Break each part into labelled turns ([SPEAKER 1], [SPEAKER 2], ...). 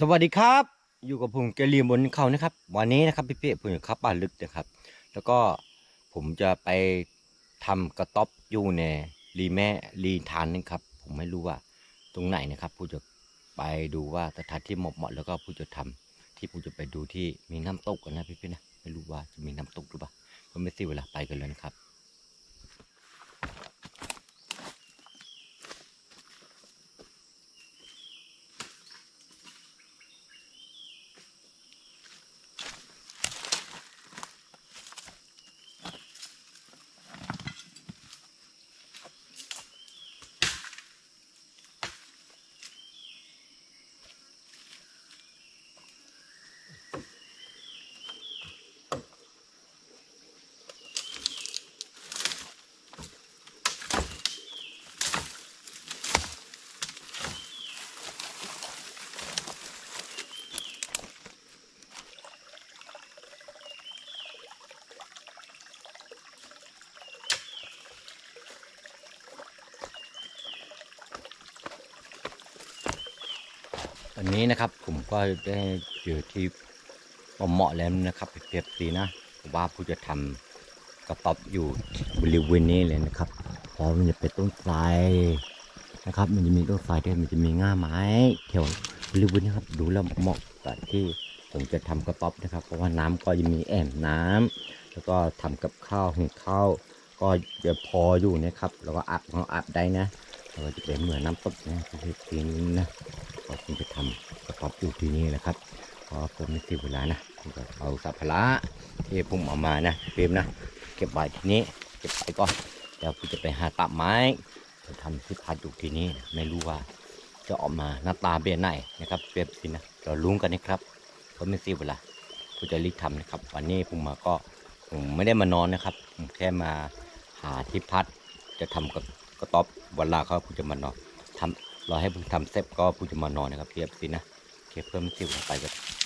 [SPEAKER 1] สวัสดีครับ อยู่กับผมเกลียมบนเขานะครับ วันนี้นะครับพี่เป้ผมอยู่ครับป่าลึกนะครับ แล้วก็ผมจะไปทำกระต๊อบอยู่ในรีแม่รีทานนึงครับ ผมไม่รู้ว่าตรงไหนนะครับผู้จะไปดูว่าสถานที่เหมาะๆแล้วก็ผู้จะทำที่ผู้จะไปดูที่มีน้ำตกกันนะพี่เป้นะไม่รู้ว่าจะมีน้ำตกหรือเปล่าก็ไม่เสียเวลาไปกันเลยนะครับ ตอนนี้นะครับผมก็ได้เจอที่เหมาะแล้วนะครับเปรียบสีนะว่าผู้จะทำกระต๊อบอยู่บริเวณนี้เลยนะครับเพราะมันจะเป็นต้นไทรนะครับ มันจะมีต้นไทรด้วยมันจะมีง่าไม้แถวบริเวณนี้ครับดูแล้วเหมาะกับที่ผมจะทำกระต๊อบนะครับ เพราะว่าน้ำก็จะมีแอ่งน้ำแล้วก็ทำกับข้าวหุงข้าวก็จะพออยู่นะครับแล้วก็อัดเราอัดได้นะแล้วก็จะเป็นเหมือนน้ำตกนะที่ปีนี้นะ ก็คงจะทำกระต๊อบอยู่ที่นี่แหละครับเพราะผมไม่เสียเวลานะผมก็เอาสัมภาระที่ผมเอามานะเฟรมนะ เก็บไว้ที่นี้เก็บไปก่อนเดี๋ยวผมจะไปหาตับไม้จะทำที่พัดอยู่ที่นี่นะไม่รู้ว่าจะออกมาหน้าตาเปลี่ยนไหนนะครับเปรียบสินะเราลุ้นกันนะครับเพราะไม่เสียเวลาผมจะรีบทำนะครับ วันนี้ผมมาก็ผมไม่ได้มานอนนะครับผมแค่มาหาที่พัดจะทำกับกระต๊อบวันลาเขาผมจะมานอนทำ รอให้ผมทำเซฟก็ผมจะมานอนนะครับเพียบสินะโอเคเพิ่มสิวลงไปกันเคยว่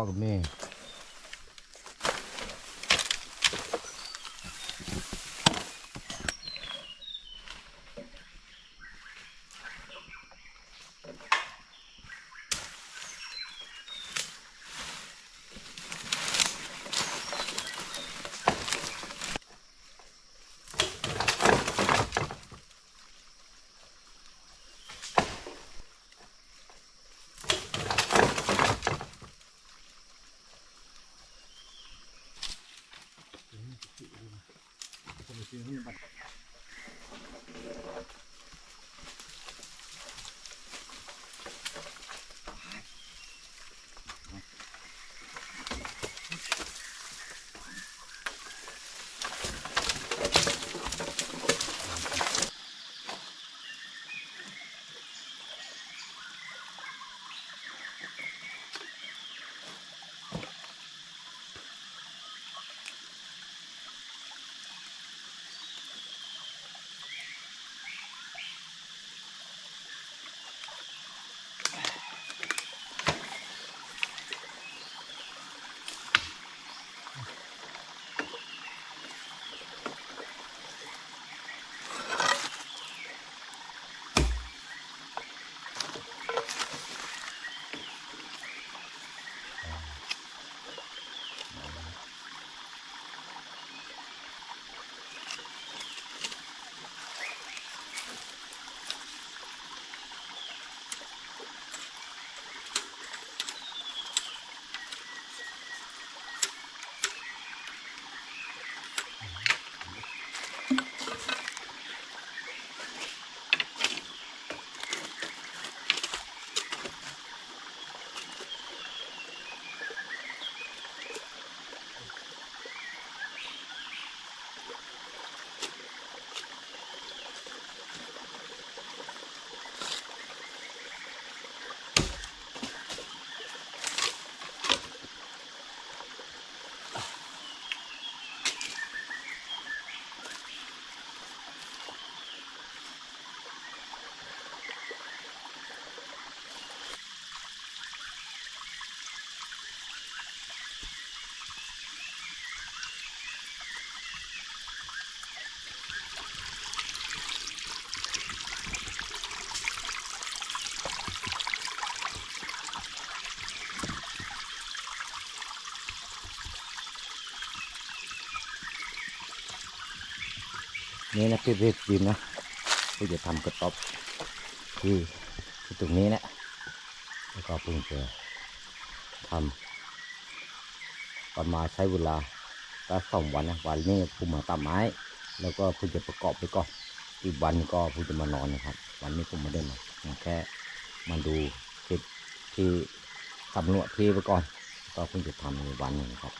[SPEAKER 1] ากับแนี่นะพี่พี่ฟิล์มนะพี่จะทำกระต๊อบที่ที่ตรงนี้แหละแล้วก็เพิ่งจะทำประมาณใช้เวลาก็สองวันนะวันนี้ผมมาตัดไม้ แล้วก็เพิ่งจะประกอบไปก่อนอีกวันก็เพิ่งจะมานอนนะครับ วันนี้ผมไม่ได้มามแค่มาดูคลิปที่สำรวจที่ไปก่อน ก็เพิ่งจะทำในวันหนึ่งครับ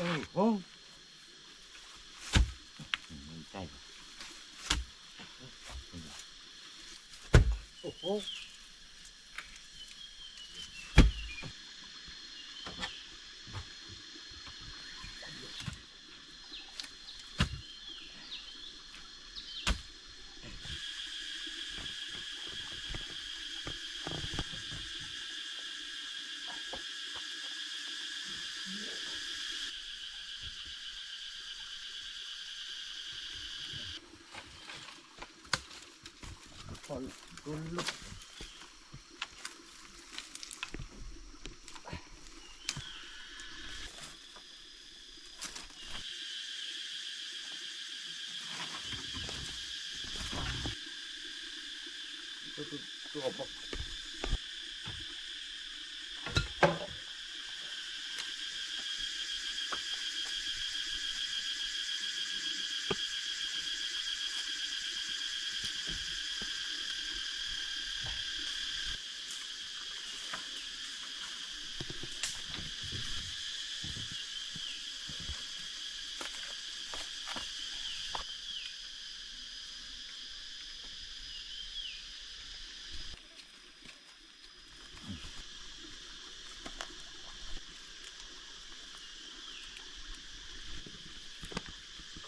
[SPEAKER 1] โอ้โหใช่ โอ้โหคนรุนลุกตัวตัวตัวบอก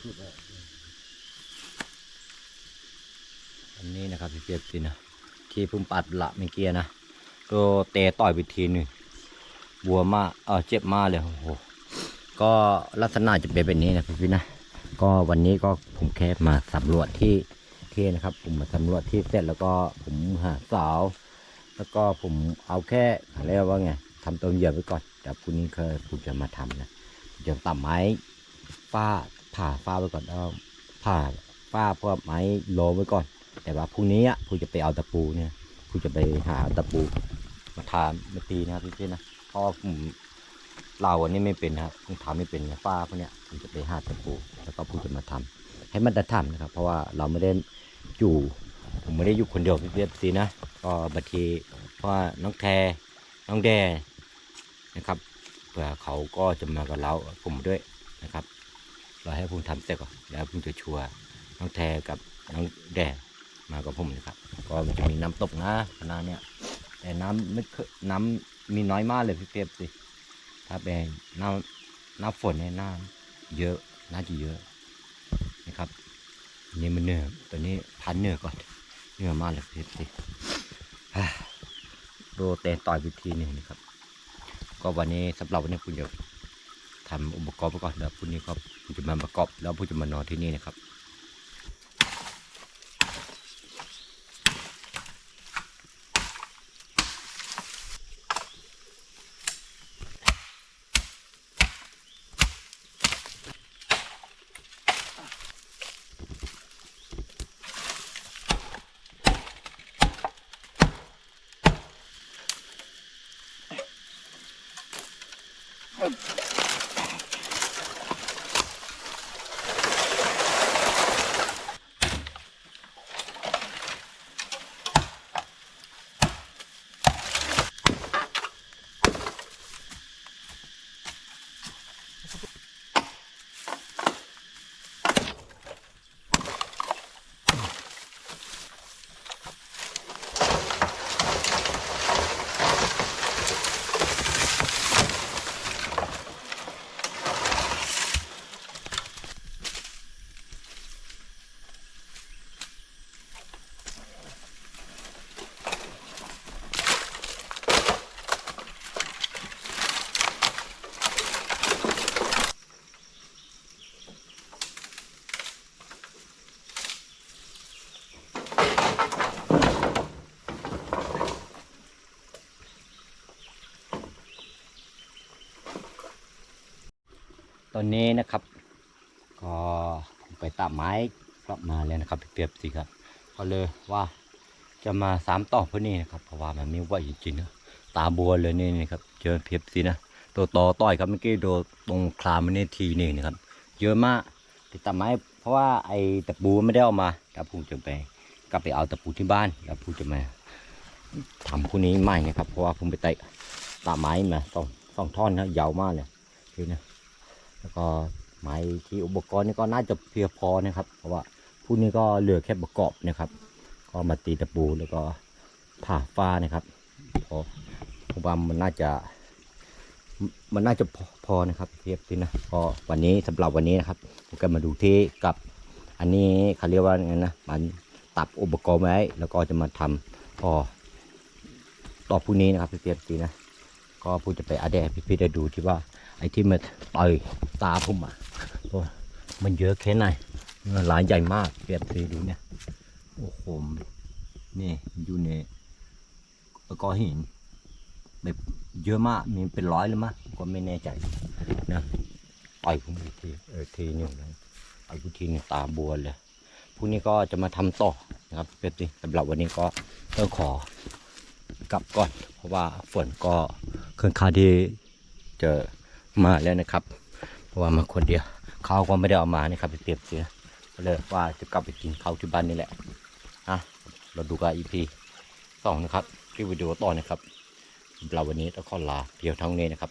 [SPEAKER 1] คือแบบอัน นี้นะครับสินะที่พุ่งปัดละเมื่อกี้นะก็เตะต่อยไปทีหนึ่งบัวมากเออเจ็บมากเลยโอ้โหก็ลักษณะจะเป็นแบบนี้นะพี่นะก็วันนี้ก็ผมแค่มาสำรวจที่ที่นะครับ ผมมาสำรวจที่เสร็จแล้วก็ผมหาสาว แล้วก็ผมเอาแค่อะไรยกว่าไงทำตัวเหยียบไว้ก่อนเดี๋ยวพรุ่งนี้เคยผมจะมาทำนะจะตัดไม้ฟ้าผ่าฟ้าไว้ก่อนแล้วผ่าฟ้าเพื่อไม้โลไว้ก่อน แต่ว่าพรุ่งนี้อะผมจะไปเอาตะปูเนี่ยผมจะไปหาตะปู มาทานมาตีนะครับพี่ๆนะเพราะผมเราอันนี้ไม่เป็นนะครับผมทำไม่เป็นนะฟ้าพวกเนี้ยผมจะไปหาตะปู แล้วก็ผมจะมาทำให้มันได้ทำนะครับ เพราะว่าเราไม่ได้อยู่ผมไม่ได้อยู่คนเดียวพี่ๆสินะก็บางทีเพราะว่าน้องแทน้องแดนะครับเผื่อเขาก็จะมากับเราผมด้วยนะครับเราให้ผมทำเสร็จก่อนแล้วผมจะชัวร์น้องแทกับน้องแด มากับผมนะครับ ก็มันจะมีน้ำตกนะคณะเนี้ยแต่น้ำไม่เคยน้ำมีน้อยมากเลยพี่เปียบสิถ้าเป็นน้ำน้ำฝนเนี่ยน้ำเยอะน่าจะเยอะนะครับนี่มันเหนื่อยตอนนี้พันเหนื่อยก่อนเหนื่อยมากเลยพี่เปียบสิโดเตะต่อยวิธีหนึ่งนะครับ ก็วันนี้สำหรับวันนี้คุณจะทำอุปกรณ์ไปก่อนแล้วพรุ่งนี้ก็คุณจะมาประกอบแล้วคุณจะมานอนที่นี่นะครับ ตอนนี้นะครับ ก็ผมไปตัดไม้กลับมาแล้วนะครับเปรียบสิครับก็เลยว่าจะมาสามต่อพวกนี้นะครับเพราะว่ามันไม่ไหวจริงๆนะตาบัวเลยนี่นะครับเจอเพียบสินะตัวต่อต่อยครับเมื่อกี้โดนตรงคลามมันนี่ทีนี่นะครับ เยอะมากติดตัดไม้ เพราะว่าไอ้ตะปูไม่ได้เอามาเดี๋ยวผมจะไปกลับไปเอาตะปูที่บ้านแล้วผมจะมาทำคู่นี้ใหม่นะครับ เพราะว่าผมไปเตะตัดไม้มาสองสองท่อนนะยาวมากเลยคือนะ แล้วก็ไม้ที่อุปกรณ์นี่ก็น่าจะเพียงพอนะครับ เพราะว่าผู้นี้ก็เหลือแค่ประกอบนะครับ ก็มาตีตะปูแล้วก็ผ่าฟ้านะครับพอผมว่ามันน่าจะ มันน่าจะพอพอนะครับเทียบสินะก็วันนี้สำหรับวันนี้นะครับผมก็มาดูที่กับ อันนี้เขาเรียกว่าไงนะมันตับอุปกรณ์ไว้แล้วก็จะมาทำพอต่อพรุ่งนี้นะครับเพียบสินะก็พูดจะไปอาแดดพี่พี่ได้ดูที่ว่า อ้ที่มันต่อยตาผมอะมันเยอะแค่ไหนหลายใหญ่มากเพียบสิดูเนี่ยโอ้โหนี่อยู่ในก้อหินแบบเยอะมากมีเป็นร้อยเลยมั้งก็ไม่แน่ใจนะต่อยผมอีกทีเออทีหนึ่งนะต่อยทีหนึงตาบวมเลยพรุ่งนี้ก็จะมาทำต่อนะครับเป๊ปซี่สำหรับวันนี้ก็ต้องขอกลับก่อน เพราะว่าฝนก็เค่อนข้างที่จะ มาแล้วนะครับ เพราะว่ามาคนเดียวข้าวก็ไม่ได้เอามานะครับไปเปรียบเสียก็เลยว่าจะกลับไปกินข้าวที่บ้านนี่แหละนะเราดูกันอีพีสองนะครับคลิปวิดีโอต่อนะครับเราวันนี้ต้องขอลาเพียงเท่านี้นะครับ